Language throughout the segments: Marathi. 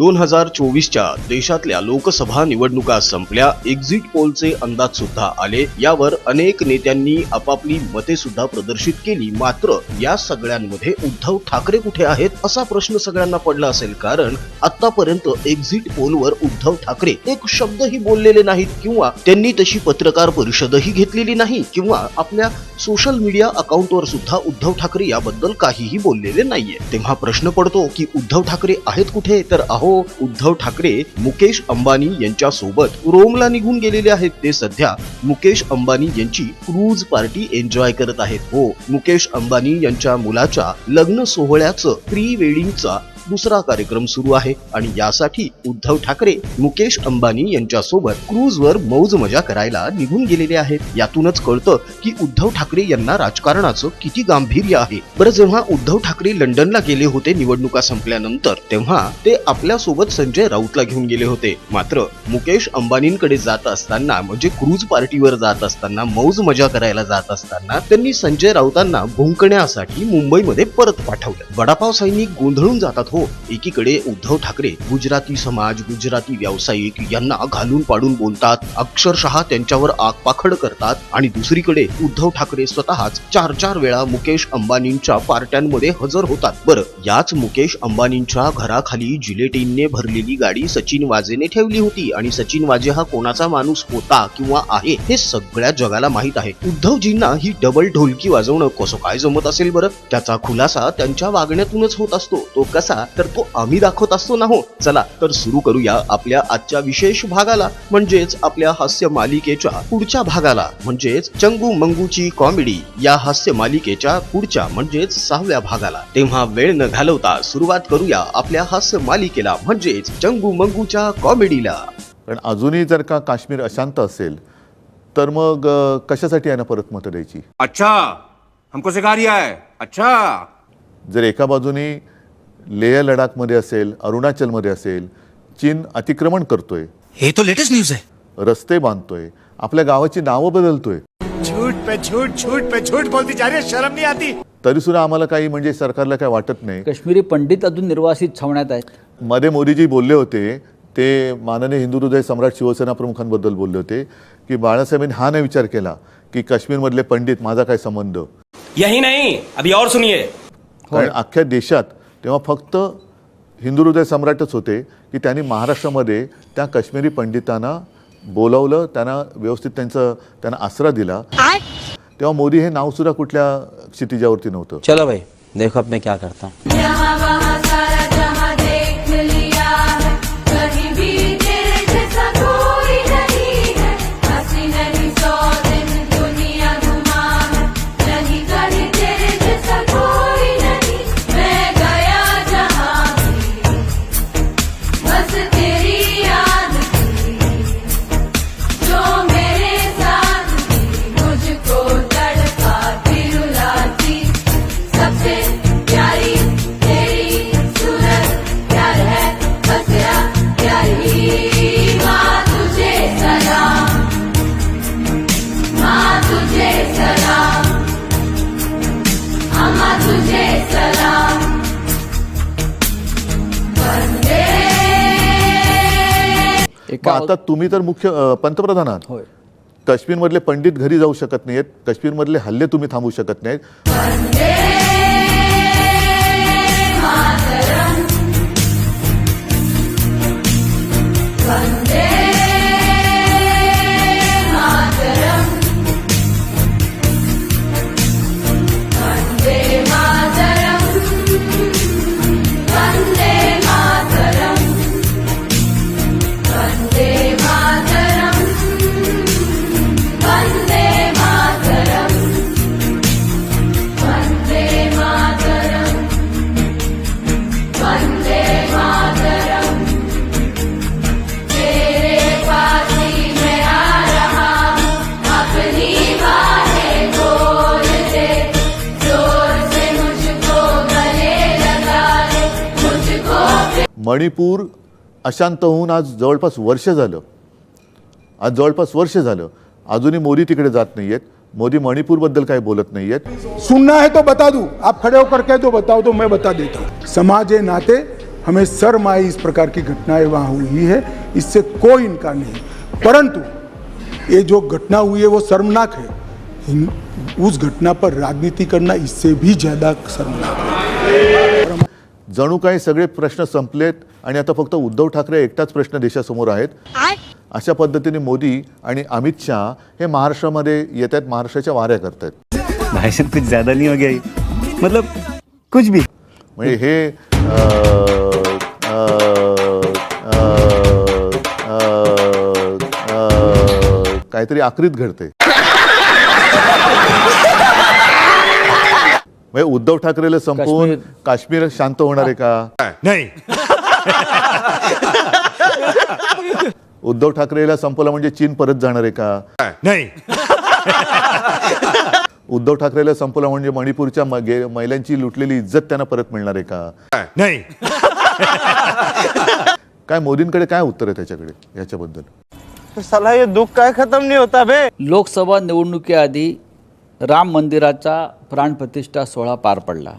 दोन हजार चोवीसच्या देशातल्या लोकसभा निवडणुका संपल्या. एक्झिट पोलचे अंदाज सुद्धा आले. यावर अनेक नेत्यांनी आपापली मते सुद्धा प्रदर्शित केली. मात्र या सगळ्यांमध्ये उद्धव ठाकरे कुठे आहेत असा प्रश्न सगळ्यांना पडला असेल. कारण आतापर्यंत एक्झिट पोलवर उद्धव ठाकरे एक शब्दही बोललेले नाहीत किंवा त्यांनी तशी पत्रकार परिषदही घेतलेली नाही किंवा आपल्या सोशल मीडिया अकाउंटवर सुद्धा उद्धव ठाकरे याबद्दल काहीही बोललेले नाहीये. तेव्हा प्रश्न पडतो की उद्धव ठाकरे आहेत कुठे? तर अहो उद्धव ठाकरे मुकेश अंबानी यांच्या सोबत रोमला निघून गेलेले आहेत ते सध्या. मुकेश अंबानी यांची क्रूज पार्टी एन्जॉय करत आहेत. हो मुकेश अंबानी यांच्या मुलाच्या लग्न सोहळ्याचं प्री वेडिंगचा दुसरा कार्यक्रम सुरू आहे आणि यासाठी उद्धव ठाकरे मुकेश अंबानी यांच्यासोबत क्रूजवर मौज मजा करायला निघून गेलेले आहेत. यातूनच कळतं की उद्धव ठाकरे यांना राजकारणाचं किती गांभीर्य आहे. बरं जेव्हा उद्धव ठाकरे लंडनला गेले होते निवडणुका संपल्यानंतर तेव्हा ते आपल्यासोबत संजय राऊतला घेऊन गेले होते. मात्र मुकेश अंबानींकडे जात असताना म्हणजे क्रूज पार्टीवर जात असताना मौज मजा करायला जात असताना त्यांनी संजय राऊतांना भुंकण्यासाठी मुंबईमध्ये परत पाठवलं. वडापाव सैनिक गोंधळून जातात हो हो, एकीकडे उद्धव ठाकरे गुजराती समाज गुजराती व्यावसायिक यांना घालून पाडून बोलतात अक्षरशः त्यांच्यावर आगपाखड करतात आणि दुसरीकडे उद्धव ठाकरे स्वतःच चार चार वेळा मुकेश अंबानींच्या पार्ट्यांमध्ये हजर होतात. बरं याच मुकेश अंबानींच्या घराखाली जिलेटीनने भरलेली गाडी सचिन वाजेने ठेवली होती आणि सचिन वाजे हा कोणाचा माणूस होता किंवा आहे हे सगळ्या जगाला माहीत आहे. उद्धवजींना ही डबल ढोलकी वाजवणं कसं काय जमत असेल बरं? त्याचा खुलासा त्यांच्या वागण्यातूनच होत असतो. तो कसा तर तो आम्ही दाखवत असतो ना हो. चला तर सुरू करूया आपल्या आजच्या विशेष भागाला. म्हणजेच आपल्या हास्य मालिकेच्या पुढच्या भागाला. म्हणजेच चंगू मंगूची कॉमेडी या हास्य मालिकेच्या पुढच्या म्हणजेच सहाव्या भागाला. तेव्हा वेळ न घालवता सुरुवात करूया आपल्या हास्य मालिकेला. म्हणजेच चंगू मंगूच्या कॉमेडीला कारण अजूनही जर का काश्मीर अशांत असेल तर मग कशासाठी यांना परत मतं द्यायची? अच्छा हमको सिखा रिया है. अच्छा. जर एका बाजूने लेह लडाखमध्ये असेल अरुणाचलमध्ये असेल चीन अतिक्रमण करतोय. ये तो लेटेस्ट न्यूज है रस्ते बांधतोय आपल्या गावाची नावं बदलतोय. झूठ पे झूठ झूठ पे झूठ बोलती जा रही है शर्म नहीं आती. तरी सुद्धा आम्हाला काही म्हणजे सरकारला काही वाटत नाही. काश्मीरी पंडित अजून निर्वासित छावण्यात आहेत. मध्ये मोदीजी बोलले होते ते माननीय हिंदू हृदय सम्राट शिवसेना प्रमुखांबद्दल बोलले होते की बाळासाहेबांनी हा नाही विचार केला की काश्मीरमधले पंडित माझा काय संबंध? यही नहीं अभी और सुनिए. कारण अख्ख्या देशात तेव्हा फक्त हिंदू हृदय सम्राटच होते की त्यांनी महाराष्ट्रामध्ये त्या काश्मीरी पंडितांना बोलवलं त्यांना व्यवस्थित त्यांचं त्यांना आसरा दिला. तेव्हा मोदी हे नावसुद्धा कुठल्या क्षितिजावरती नव्हतं. चलो भाई देखो अब मैं क्या करता आता तुम्ही तर मुख्य पंतप्रधान आहात. काश्मीरमधले पंडित घरी जाऊ शकत नाहीत काश्मीरमधले हल्ले तुम्ही थांबवू शकत नाहीत मणिपूर अशांत होऊन आज जवळपास वर्ष झालं. आज जवळपास वर्ष झालं. अजूनही मोदी तिकडे जात नाही आहेत मोदी मणिपूरबद्दल काही बोलत नाहीयेत. सुनना है तो बता दूं. आप खड़े होकर कह दो बताओ तो मैं बता देता हूं. समाज नाते हमें शर्म आई इस प्रकार की घटनाएं वहाँ हुई है। इससे कोई इनकार नहीं। परंतु ये जो घटना हुई है वो शर्मनाक है उस घटना पर राजनीति करना इससे भी ज़्यादा शर्मनाक है। जणू काही सगळे प्रश्न संपलेत आणि आता फक्त उद्धव ठाकरे एकटाच प्रश्न देशासमोर आहेत. अशा पद्धतीने मोदी आणि अमित शहा हे महाराष्ट्रामध्ये येत आहेत महाराष्ट्राच्या वाऱ्या करतायत. भाई साहब कुछ ज्यादा नहीं हो गया ये? मतलब कुछ भी. म्हणजे हे अं, अं, अं, अं, अं, काहीतरी आक्रीत घडते म्हणजे उद्धव ठाकरेला संपवून काश्मीर- काश्मीर शांत होणार आहे का? नहीं. उद्धव ठाकरेला संपवलं म्हणजे चीन परत जाणार आहे का? नहीं. उद्धव ठाकरेला संपवलं म्हणजे मणिपूरच्या महिलांची लुटलेली इज्जत त्यांना परत मिळणार आहे का? नहीं. काय मोदींकडे काय उत्तर आहे त्याच्याकडे याच्याबद्दल? साला ये दुख का खत्म नहीं होता बे. लोकसभा निवडणुकीआधी राम मंदिराचा प्राणप्रतिष्ठा सोहळा पार पडला.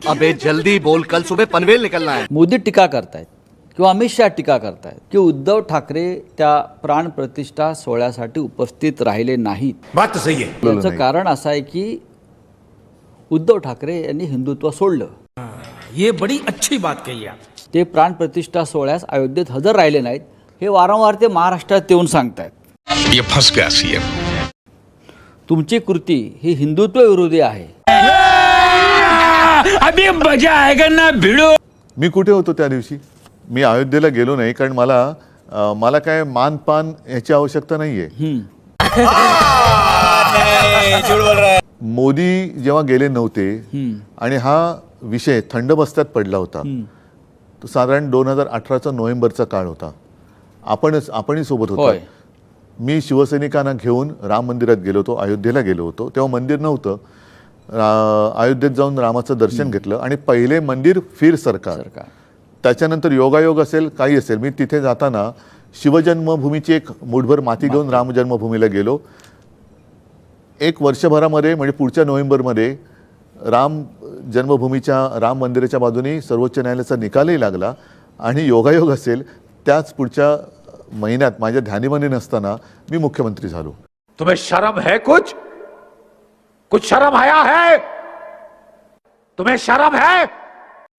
अबे जल्दी बोल कल सुबह पनवेल निकलना है। मोदी टीका करतायत किंवा अमित शहा टीका करतायत की उद्धव ठाकरे त्या प्राणप्रतिष्ठा सोहळ्यासाठी उपस्थित राहिले नाहीत. बात तो सही है। याचं. कारण असं आहे की उद्धव ठाकरे यांनी हिंदुत्व सोडलं. ये बड़ी अच्छी बात कही आप। ते प्राणप्रतिष्ठा सोहळ्यास अयोध्येत हजर राहिले नाहीत हे वारंवार ते महाराष्ट्रात येऊन सांगतायत. ये फंस गया सीएम तुमची कृती ही हिंदुत्व विरोधी आहे. अभी मजा आएगा ना भिड़ो? मी कुठे होतो त्या दिवशी? मी अयोध्येला गेलो नाही कारण मला अं, मला काय मानपान याची आवश्यकता नाहीये. मोदी जेव्हा गेले नव्हते आणि हा विषय थंड बस्त्यात पडला होता. तो साधारण दोन हजार अठराचा नोव्हेंबरचा काळ होता. आपणच आपणही सोबत होतो. होय. मी शिवसैनिकांना घेऊन राम मंदिरात गेलो होतो अयोध्येला गेलो होतो. तेव्हा मंदिर नव्हतं. अयोध्येत जाऊन रामाचं दर्शन घेतलं आणि पहिले मंदिर फिर सरकार. त्याच्यानंतर योगायोग असेल काही असेल. मी तिथे जाताना शिवजन्मभूमीची एक मुठभर माती घेऊन राम जन्मभूमीला गेलो. एक वर्षभरामध्ये म्हणजे पुढच्या नोव्हेंबरमध्ये राम जन्मभूमीच्या राम मंदिराच्या बाजूने सर्वोच्च न्यायालयाचा निकालही लागला आणि योगायोग असेल त्याच पुढच्या महिन्यात माझ्या ध्यानीमनी नसताना मी मुख्यमंत्री झालो. तुम्हें शर्म है कुछ? कुछ शर्म आया है? तुम्हें शर्म है?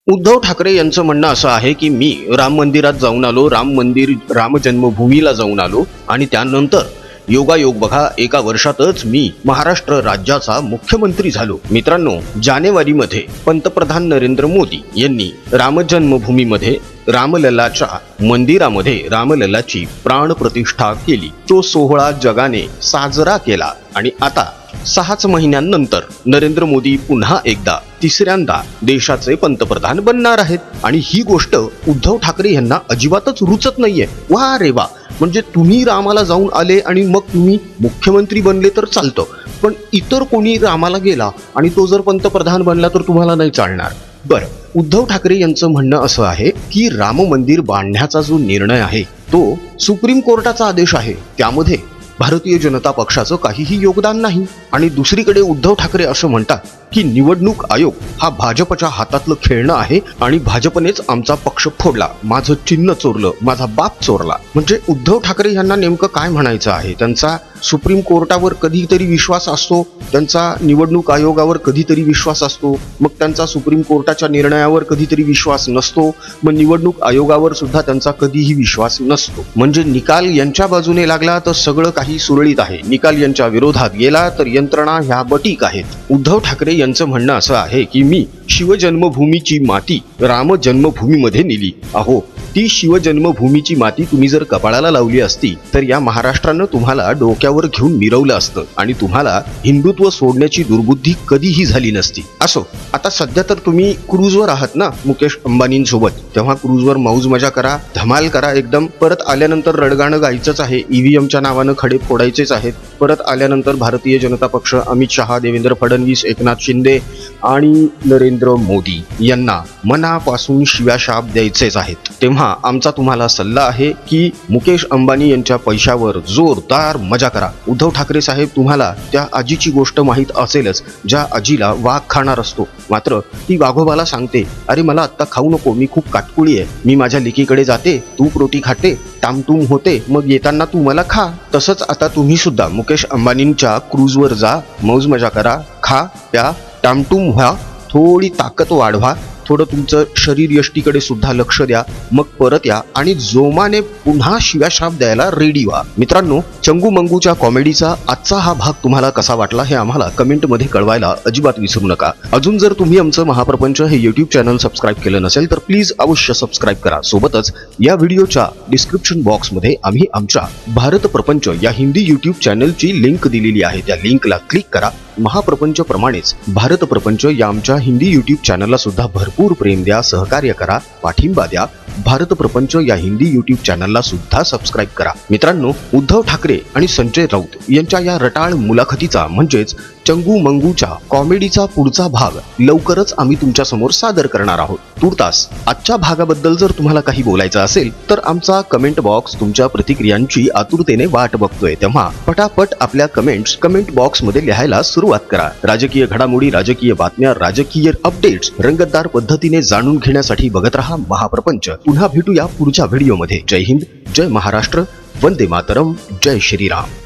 उद्धव ठाकरे यांचं म्हणणं असं आहे की मी राम मंदिरात जाऊन आलो राम मंदिर राम जन्मभूमीला जाऊन आलो आणि त्यानंतर योगायोग बघा एका वर्षातच मी महाराष्ट्र राज्याचा मुख्यमंत्री झालो. मित्रांनो जानेवारीमध्ये पंतप्रधान नरेंद्र मोदी यांनी राम जन्मभूमीमध्ये रामलल्लाच्या मंदिरामध्ये रामलल्लाची प्राण प्रतिष्ठा केली. तो सोहळा जगाने साजरा केला आणि आता सहाच महिन्यांनंतर नरेंद्र मोदी पुन्हा एकदा तिसऱ्यांदा देशाचे पंतप्रधान बनणार आहेत. आणि ही गोष्ट उद्धव ठाकरे यांना अजिबातच रुचत नाहीये. वा रे वा! म्हणजे तुम्ही रामाला जाऊन आले आणि मग तुम्ही मुख्यमंत्री बनले तर चालतं. पण इतर कोणी रामाला गेला आणि तो जर पंतप्रधान बनला तर तुम्हाला नाही चालणार. बरं. उद्धव ठाकरे यांचं म्हणणं असं आहे की राम मंदिर बांधण्याचा जो निर्णय आहे तो सुप्रीम कोर्टाचा आदेश आहे. त्यामध्ये भारतीय जनता पक्षाचं काहीही योगदान नाही आणि दुसरीकडे उद्धव ठाकरे असं म्हणतात की निवडणूक आयोग हा भाजपच्या हातातलं खेळणं आहे आणि भाजपनेच आमचा पक्ष फोडला. माझं चिन्ह चोरलं माझा बाप चोरला. म्हणजे उद्धव ठाकरे यांना नेमकं काय म्हणायचं आहे? त्यांचा सुप्रीम कोर्टावर कधीतरी विश्वास असतो त्यांचा निवडणूक आयोगावर कधीतरी विश्वास असतो मग त्यांचा सुप्रीम कोर्टाच्या निर्णयावर कधीतरी विश्वास नसतो मग निवडणूक आयोगावर सुद्धा त्यांचा कधीही विश्वास नसतो. म्हणजे निकाल यांच्या बाजूने लागला तर सगळं काही सुरळीत आहे. निकाल यांच्या विरोधात गेला तर यंत्रणा ह्या बटीक आहेत. उद्धव ठाकरे यांचं म्हणणं असं आहे की मी शिवजन्मभूमीची माती राम जन्मभूमीमध्ये नेली. अहो ती शिवजन्मभूमीची माती तुम्ही जर कपाळाला लावली असती तर या महाराष्ट्रानं तुम्हाला डोक्यावर घेऊन मिरवलं असतं आणि तुम्हाला हिंदुत्व सोडण्याची दुर्बुद्धी कधीही झाली नसती. असो आता सध्या तर तुम्ही क्रूजवर आहात ना मुकेश अंबानींसोबत? तेव्हा क्रूजवर मौज मजा करा धमाल करा एकदम. परत आल्यानंतर रडगाणं गायचंच आहे. ईव्हीएमच्या नावानं खडे फोडायचेच आहेत. परत आल्यानंतर भारतीय जनता पक्ष अमित शहा देवेंद्र फडणवीस एकनाथ शिंदे आणि नरेंद्र मोदी यांना मनापासून शिव्याशाप द्यायचेच आहेत. तेव्हा आमचा तुम्हाला सल्ला आहे की मुकेश अंबानी यांच्या पैशावर जोरदार मजा करा. उद्धव ठाकरे साहेब तुम्हाला त्या आजीची गोष्ट माहीत असेलच ज्या आजीला वाघ खाणार असतो. मात्र ती वाघोबाला सांगते अरे मला आत्ता खाऊ नको मी खूप काटकुळी आहे. मी माझ्या लेकीकडे जाते तूप रोटी खाते टामटूम होते मग येताना तू मला खा. तसंच आता तुम्ही सुद्धा मुकेश अंबानींच्या क्रूजवर जा. मौज मजा करा. खा प्या टामटूम व्हा. थोडी ताकद वाढवा. थोडं तुमचं शरीर यष्टीकडे सुद्धा लक्ष द्या. मग परत या आणि जोमाने पुन्हा शिव्याशाप द्यायला रेडी व्हा. मित्रांनो चंगू मंगूच्या कॉमेडीचा आजचा हा भाग तुम्हाला कसा वाटला हे आम्हाला कमेंटमध्ये कळवायला अजिबात विसरू नका. अजून जर तुम्ही आमचं महाप्रपंच हे युट्यूब चॅनल सबस्क्राईब केलं नसेल तर प्लीज अवश्य सबस्क्राईब करा. सोबतच या व्हिडिओच्या डिस्क्रिप्शन बॉक्समध्ये आम्ही आमच्या भारत प्रपंच या हिंदी युट्यूब चॅनलची लिंक दिलेली आहे. त्या लिंकला क्लिक करा. महाप्रपंच प्रमाणेच भारत प्रपंच या आमच्या हिंदी युट्यूब चॅनलला सुद्धा भरपूर प्रेम द्या सहकार्य करा पाठिंबा द्या. भारत प्रपंच या हिंदी युट्यूब चॅनलला सुद्धा सबस्क्राईब करा. मित्रांनो उद्धव ठाकरे आणि संजय राऊत यांच्या या रटाळ मुलाखतीचा म्हणजेच चंगू मंगूच्या कॉमेडीचा पुढचा भाग लवकरच आम्ही तुमच्यासमोर सादर करणार आहोत. तुर्तास आजच्या भागाबद्दल जर तुम्हाला काही बोलायचं असेल तर आमचा कमेंट बॉक्स तुमच्या प्रतिक्रियांची आतुरतेने वाट बघतोय. तेव्हा पटापट आपल्या कमेंट्स कमेंट बॉक्समध्ये लिहायला सुरुवात करा. राजकीय घडामोडी राजकीय बातम्या राजकीय अपडेट्स रंगतदार पद्धतीने जाणून घेण्यासाठी बघत रहा महाप्रपंच. पुन्हा भेटूया पुढच्या व्हिडिओमध्ये. जय हिंद जय महाराष्ट्र वंदे मातरम जय श्रीराम.